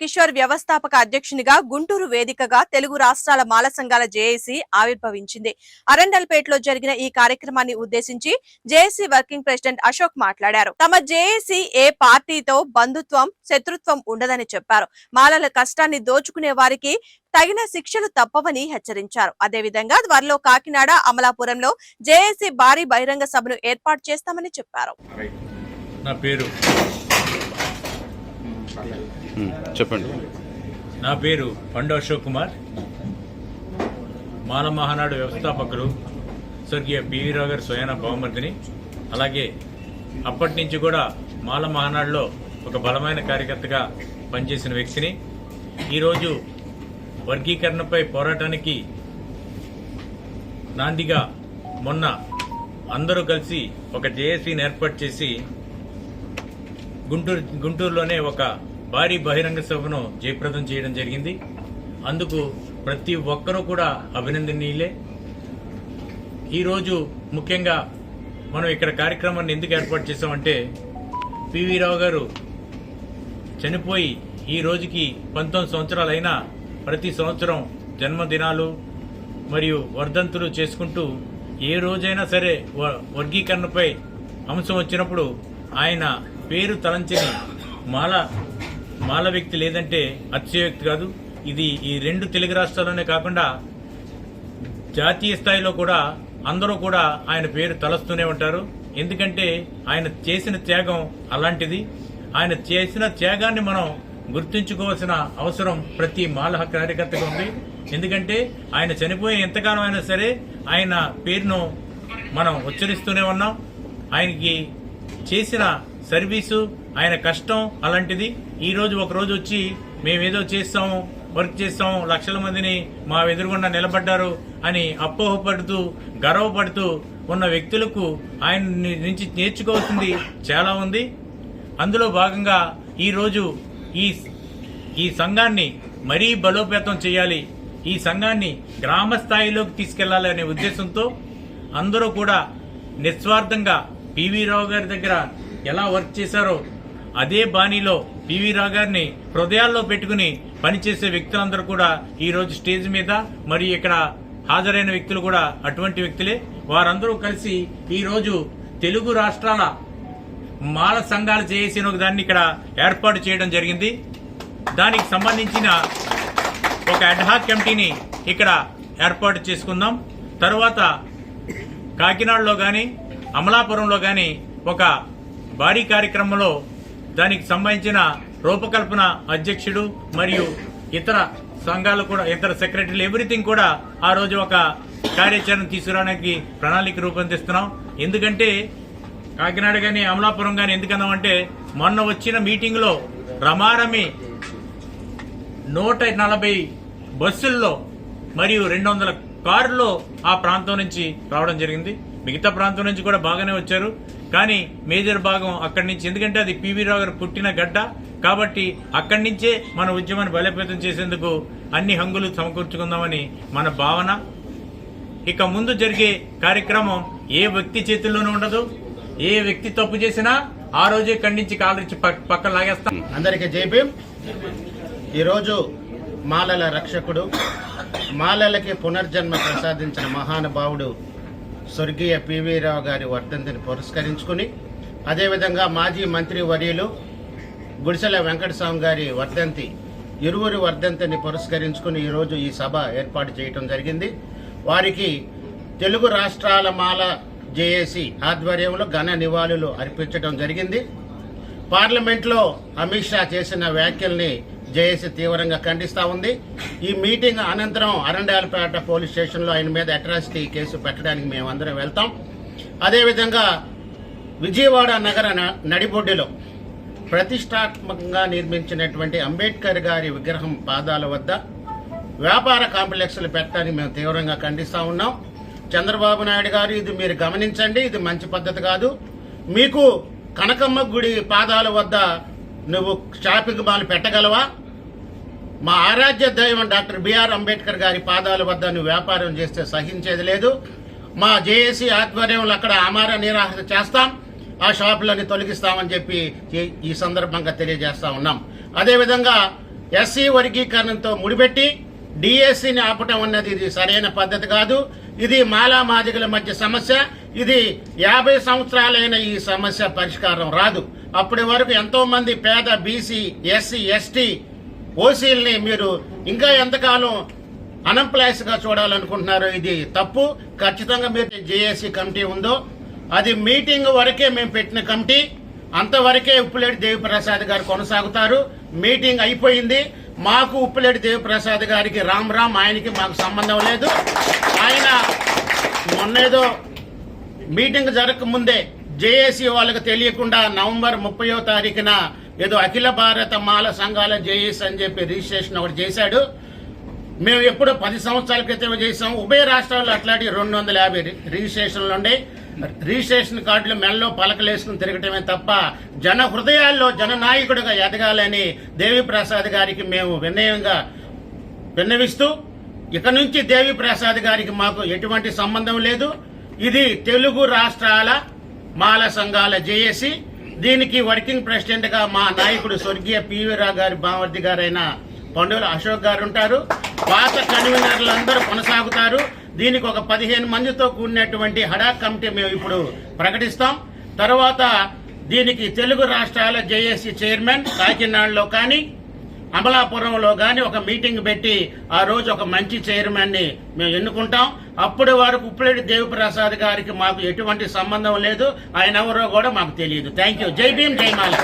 కిషోర్ వ్యవస్థాపక అధ్యక్షునిగా గుంటూరు వేదికగా తెలుగు రాష్ట్రాల మాల సంఘాల జేఏసీ ఆవిర్భవించింది. అరండల్పేటలో జరిగిన ఈ కార్యక్రమాన్ని ఉద్దేశించి జేఏసీ వర్కింగ్ ప్రెసిడెంట్ అశోక్ మాట్లాడారు. తమ జేఏసీ ఏ పార్టీతో బంధుత్వం శత్రుత్వం ఉండదని చెప్పారు. మాలల కష్టాన్ని దోచుకునే వారికి తగిన శిక్షలు తప్పవని హెచ్చరించారు. అదేవిధంగా త్వరలో కాకినాడ అమలాపురంలో జేఏసీ భారీ బహిరంగ సభను ఏర్పాటు చేస్తామని చెప్పారు. నా పేరు చెప్పండి. నా పేరు పండు అశోక్ కుమార్. మాల మహానాడు వ్యవస్థాపకులు స్వర్గీయ పివి రావు గారి స్వయాన బహుమతిని. అలాగే అప్పటి నుంచి కూడా మాల మహానాడులో ఒక బలమైన కార్యకర్తగా పనిచేసిన వ్యక్తిని. ఈరోజు వర్గీకరణపై పోరాటానికి నాందిగా మొన్న అందరూ కలిసి ఒక జేఏసీని ఏర్పాటు చేసి గుంటూరు గుంటూరులోనే ఒక భారీ బహిరంగ సభను జయప్రదం చేయడం జరిగింది. అందుకు ప్రతి ఒక్కరూ కూడా అభినందనీయులే. ఈరోజు ముఖ్యంగా మనం ఇక్కడ కార్యక్రమాన్ని ఎందుకు ఏర్పాటు చేసామంటే పివి రావు గారు చనిపోయి ఈ రోజుకి పంతొమ్మిది సంవత్సరాలైనా ప్రతి సంవత్సరం జన్మదినాలు మరియు వర్ధంతులు చేసుకుంటూ ఏ రోజైనా సరే వ- వర్గీకరణపై అంశం వచ్చినప్పుడు ఆయన పేరు తలంచని మాల మాల వ్యక్తి లేదంటే అతిశయోక్తి కాదు. ఇది ఈ రెండు తెలుగు రాష్ట్రాల్లోనే కాకుండా జాతీయ స్థాయిలో కూడా అందరూ కూడా ఆయన పేరు తలస్తూనే ఉంటారు. ఎందుకంటే ఆయన చేసిన త్యాగం అలాంటిది. ఆయన చేసిన త్యాగాన్ని మనం గుర్తుంచుకోవాల్సిన అవసరం ప్రతి మాల కార్యకర్తగా కార్యకర్తకు ఉంది. ఎందుకంటే ఆయన చనిపోయి ఎంతకాలం అయినా సరే ఆయన పేరును మనం ఉచ్చరిస్తూనే ఉన్నాం. ఆయనకి చేసిన సర్వీసు ఆయన కష్టం అలాంటిది. ఈ రోజు ఒక రోజు వచ్చి మేమేదో చేస్తాము వర్క్ చేస్తాం లక్షల మందిని మా ఎదురుగుండా నిలబడ్డారు అని అపోహపడుతూ గర్వపడుతూ ఉన్న వ్యక్తులకు ఆయన నుంచి నేర్చుకోవాల్సింది చాలా ఉంది. అందులో భాగంగా ఈరోజు ఈ ఈ సంఘాన్ని మరీ బలోపేతం చేయాలి. ఈ సంఘాన్ని గ్రామ స్థాయిలోకి తీసుకెళ్ళాలి అనే ఉద్దేశంతో అందరూ కూడా నిస్వార్థంగా పివి రావు గారి దగ్గర ఎలా వర్క్ చేశారో అదే బాణీలో పివి రావు గారిని హృదయాల్లో పెట్టుకుని పనిచేసే వ్యక్తులందరూ కూడా ఈ రోజు స్టేజ్ మీద మరియు ఇక్కడ హాజరైన వ్యక్తులు కూడా అటువంటి వ్యక్తులే. వారందరూ కలిసి ఈరోజు తెలుగు రాష్ట్రాల మాల సంఘాలు చేసిన ఒక దాన్ని ఇక్కడ ఏర్పాటు చేయడం జరిగింది. దానికి సంబంధించిన ఒక అడ్హాక్ కమిటీని ఇక్కడ ఏర్పాటు చేసుకుందాం. తర్వాత కాకినాడలో కానీ అమలాపురంలో కానీ ఒక భారీ కార్యక్రమంలో దానికి సంబంధించిన రూపకల్పన అధ్యక్షుడు మరియు ఇతర సంఘాలు కూడా ఇతర సెక్రటరీలు ఎవ్రీథింగ్ కూడా ఆ రోజు ఒక కార్యాచరణ తీసుకురావడానికి ప్రణాళిక రూపొందిస్తున్నాం. ఎందుకంటే కాకినాడ కానీ అమలాపురం కానీ ఎందుకన్నామంటే మొన్న వచ్చిన మీటింగ్లో రమారమి నూట నలభై బస్సుల్లో మరియు రెండు వందల కారులో ఆ ప్రాంతం నుంచి రావడం జరిగింది. మిగతా ప్రాంతం నుంచి కూడా బాగానే వచ్చారు. కానీ మేజర్ భాగం అక్కడి నుంచి ఎందుకంటే అది పివి రావు గారు పుట్టిన గడ్డ కాబట్టి అక్కడి నుంచే మన ఉద్యమాన్ని బలోపేతం చేసేందుకు అన్ని హంగులు సమకూర్చుకుందామని మన భావన. ఇక ముందు జరిగే కార్యక్రమం ఏ వ్యక్తి చేతుల్లోనూ ఉండదు. ఏ వ్యక్తి తప్పు చేసినా ఆ రోజే ఖండించి కాలరించి పక్కన లాగేస్తాం. అందరికీ జై ఈరోజు మాలల రక్షకుడు మాలలకి పునర్జన్మ ప్రసాదించిన మహానుభావుడు స్వర్గీయ పివి రావు గారి వర్ధంతిని పురస్కరించుకుని అదేవిధంగా మాజీ మంత్రి వర్యులు గుడిసెల వెంకటస్వామి గారి వర్ధంతి ఇరువురి వర్ధంతిని పురస్కరించుకుని ఈరోజు ఈ సభ ఏర్పాటు చేయటం జరిగింది. వారికి తెలుగు రాష్ట్రాల మాల జేఏసీ ఆధ్వర్యంలో ఘన నివాళులు అర్పించడం జరిగింది. పార్లమెంట్లో అమిత్ షా చేసిన వ్యాఖ్యల్ని జేఏసీ తీవ్రంగా ఖండిస్తా ఉంది. ఈ మీటింగ్ అనంతరం అరండాలపేట పోలీస్ స్టేషన్లో ఆయన మీద అట్రాసిటీ కేసు పెట్టడానికి మేమందరం వెళ్తాం. అదేవిధంగా విజయవాడ నగర న- నడిబొడ్డులో ప్రతిష్టాత్మకంగా నిర్మించినటువంటి అంబేద్కర్ గారి విగ్రహం పాదాల వద్ద వ్యాపార కాంప్లెక్స్లు పెట్టడానికి మేము తీవ్రంగా ఖండిస్తా ఉన్నాం. చంద్రబాబు నాయుడు గారు ఇది మీరు గమనించండి ఇది మంచి పద్ధతి కాదు. మీకు కనకమ్మ గుడి పాదాల వద్ద నువ్వు షాపింగ్ మాల్ పెట్టగలవా? మా ఆరాధ్య దైవం డాక్టర్ బిఆర్ అంబేద్కర్ గారి పాదాల వద్ద నువ్వు వ్యాపారం చేస్తే సహించేది లేదు. మా జేఏసీ ఆధ్వర్యంలో అక్కడ ఆమార నిరాహత చేస్తాం. ఆ షాపులని తొలగిస్తామని చెప్పి ఈ- ఈ సందర్భంగా తెలియజేస్తా ఉన్నాం. అదేవిధంగా ఎస్సీ వర్గీకరణతో ముడిపెట్టి డిఎస్సిని ఆపటం అన్నది ఇది సరైన పద్ధతి కాదు. ఇది మాలా మాదిగల మధ్య సమస్య. ఇది యాభై సంవత్సరాలైన ఈ సమస్య పరిష్కారం రాదు. అప్పటి వరకు ఎంతో మంది పేద బీసీ ఎస్సీ ఎస్టీ ఓసీల్ని మీరు ఇంకా ఎంతకాలం అన్ఎంప్లాయీస్గా చూడాలనుకుంటున్నారు ఇది తప్పు. ఖచ్చితంగా మీరు జేఏసీ కమిటీ ఉందో అది మీటింగ్ వరకే మేము పెట్టిన కమిటీ. అంతవరకే ఉప్పులేటి దేవిప్రసాద్ గారు కొనసాగుతారు. మీటింగ్ అయిపోయింది. మాకు ఉప్పులేటి దేవిప్రసాద్ గారికి రామ్ రామ్ ఆయనకి మాకు సంబంధం లేదు. ఆయన మొన్నేదో మీటింగ్ జరగక ముందే జేఏసీ వాళ్ళకి తెలియకుండా నవంబర్ ముప్పయో తారీఖున ఏదో అఖిల భారత మాల సంఘాల జేఏసీ అని చెప్పి రిజిస్ట్రేషన్ ఒకటి చేశాడు. మేము ఎప్పుడో పది సంవత్సరాల క్రితం చేసాం ఉభయ రాష్ట్రాల్లో అట్లాంటి రెండు వందల యాభై రిజిస్ట్రేషన్లు ఉండే. రిజిస్ట్రేషన్ కార్డులు మెల్లో పలకలేసుకుని తిరగటమే తప్ప జన హృదయాల్లో జననాయకుడిగా ఎదగాలని దేవి ప్రసాద్ గారికి మేము వినయంగా విన్నవిస్తూ ఇక నుంచి దేవి ప్రసాద్ గారికి మాకు ఎటువంటి సంబంధం లేదు. ఇది తెలుగు రాష్ట్రాల మాల సంఘాల జేఏసీ. దీనికి వర్కింగ్ ప్రెసిడెంట్గా మా నాయకుడు స్వర్గీయ పివి రావు గారి భావర్తి గారైన పండుగల అశోక్ గారు ఉంటారు. పాత కన్వీనర్లు అందరూ కొనసాగుతారు. దీనికి ఒక పదిహేను మందితో కూడినటువంటి హడా కమిటీ మేము ఇప్పుడు ప్రకటిస్తాం. తర్వాత దీనికి తెలుగు రాష్ట్రాల జేఏసీ చైర్మన్ కాకినాడలో కానీ అమలాపురంలో కానీ ఒక మీటింగ్ పెట్టి ఆ రోజు ఒక మంచి చైర్మన్ని మేము ఎన్నుకుంటాం. అప్పటి వరకు ఉప్పులేటి దేవిప్రసాద్ గారికి మాకు ఎటువంటి సంబంధం లేదు. ఆయన ఎవరో కూడా మాకు తెలియదు. థ్యాంక్ యూ జై భీమ్ జై మాల